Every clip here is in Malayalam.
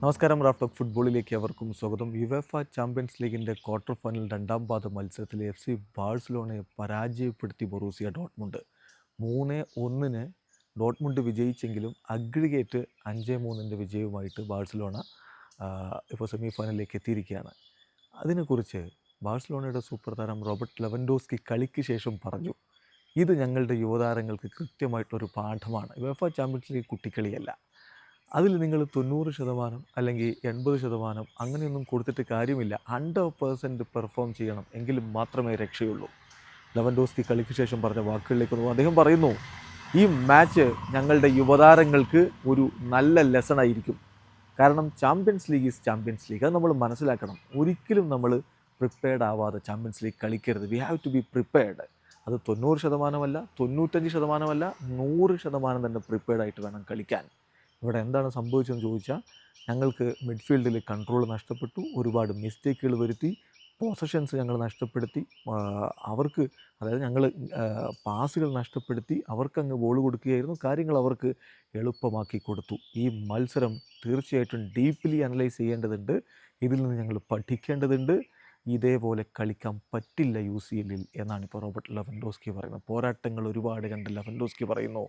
നമസ്കാരം റാഫ്റ്റോക്ക് ഫുട്ബോളിലേക്ക് അവർക്കും സ്വാഗതം. യുവേഫ ചാമ്പ്യൻസ് ലീഗിന്റെ ക്വാർട്ടർ ഫൈനൽ രണ്ടാം പാദ മത്സരത്തിൽ എഫ് സി ബാഴ്സലോണയെ പരാജയപ്പെടുത്തി ബൊറൂസിയ ഡോട്ട്മുണ്ട്. മൂന്ന് ഒന്നിന് ഡോട്ട്മുണ്ട് വിജയിച്ചെങ്കിലും അഗ്രിഗേറ്റ് അഞ്ച് മൂന്നിന്റെ വിജയവുമായിട്ട് ബാഴ്സലോണ ഇപ്പോൾ സെമി ഫൈനലിലേക്ക് എത്തിയിരിക്കുകയാണ്. അതിനെക്കുറിച്ച് ബാഴ്സലോണയുടെ സൂപ്പർ താരം റോബർട്ട് ലെവൻഡോസ്കി കളിക്ക് ശേഷം പറഞ്ഞു. ഇത് ഞങ്ങളുടെ യുവതാരങ്ങൾക്ക് കൃത്യമായിട്ടൊരു പാഠമാണ്. യുവേഫ ചാമ്പ്യൻസ് ലീഗ് കുട്ടിക്കളിയല്ല അതിൽ നിങ്ങൾ തൊണ്ണൂറ് ശതമാനം അല്ലെങ്കിൽ എൺപത് ശതമാനം അങ്ങനെയൊന്നും കൊടുത്തിട്ട് കാര്യമില്ല. ഹൺഡ്രഡ് പേഴ്സന്റ് പെർഫോം ചെയ്യണം എങ്കിലും മാത്രമേ രക്ഷയുള്ളൂ. ലെവൻഡോസ്കി കളിക്ക് ശേഷം പറഞ്ഞ വാക്കുകളിലേക്ക് വന്നു അദ്ദേഹം പറയുന്നു ഈ മാച്ച് ഞങ്ങളുടെ യുവതാരങ്ങൾക്ക് ഒരു നല്ല ലെസൺ ആയിരിക്കും. കാരണം champions league is champions league അത് നമ്മൾ മനസ്സിലാക്കണം. ഒരിക്കലും നമ്മൾ പ്രിപ്പയർഡ് ആവാതെ ചാമ്പ്യൻസ് ലീഗ് കളിക്കരുത്. We have to be prepared അത് തൊണ്ണൂറ് ശതമാനമല്ല തൊണ്ണൂറ്റഞ്ച് ശതമാനമല്ല നൂറ് ശതമാനം തന്നെ പ്രിപ്പയർഡ് ആയിട്ട് വേണം കളിക്കാൻ. ഇവിടെ എന്താണ് സംഭവിച്ചതെന്ന് ചോദിച്ചാൽ ഞങ്ങൾക്ക് മിഡ്ഫീൽഡിൽ കൺട്രോൾ നഷ്ടപ്പെട്ടു ഒരുപാട് മിസ്റ്റേക്കുകൾ വരുത്തി പൊസഷൻസ് ഞങ്ങൾ നഷ്ടപ്പെടുത്തി അവർക്ക് അതായത് ഞങ്ങൾ പാസുകൾ നഷ്ടപ്പെടുത്തി അവർക്കങ്ങ് ബോൾ കൊടുക്കുകയായിരുന്നു കാര്യങ്ങൾ അവർക്ക് എളുപ്പമാക്കി കൊടുത്തു. ഈ മത്സരം തീർച്ചയായിട്ടും ഡീപ്ലി അനലൈസ് ചെയ്യേണ്ടതുണ്ട് ഇതിൽ നിന്ന് ഞങ്ങൾ പഠിക്കേണ്ടതുണ്ട് ഇതേപോലെ കളിക്കാൻ പറ്റില്ല യു സി എല്ലിൽ എന്നാണ് ഇപ്പോൾ റോബർട്ട് ലെവൻഡോസ്കി പറയുന്നത്. പോരാട്ടങ്ങൾ ഒരുപാട് കണ്ട് ലെവൻഡോസ്കി പറയുന്നു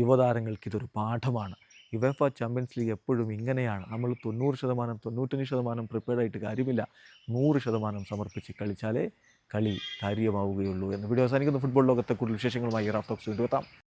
യുവതാരങ്ങൾക്ക് ഇതൊരു പാഠമാണ്. യുവേഫ ചാമ്പ്യൻസ് ലീഗ് എപ്പോഴും ഇങ്ങനെയാണ്. നമ്മൾ തൊണ്ണൂറ് ശതമാനം തൊണ്ണൂറ്റഞ്ച് ശതമാനം പ്രിപ്പയർഡ് ആയിട്ട് കാര്യമില്ല. നൂറ് ശതമാനം സമർപ്പിച്ച് കളിച്ചാലേ കളി കാര്യമാവുകയുള്ളൂ എന്ന്. വീഡിയോ അവസാനിക്കുന്ന. ഫുട്ബോൾ ലോകത്തെ കൂടുതൽ വിശേഷങ്ങളുമായി റാഫ്റ്റോക്സ് വീണ്ടും എത്താം.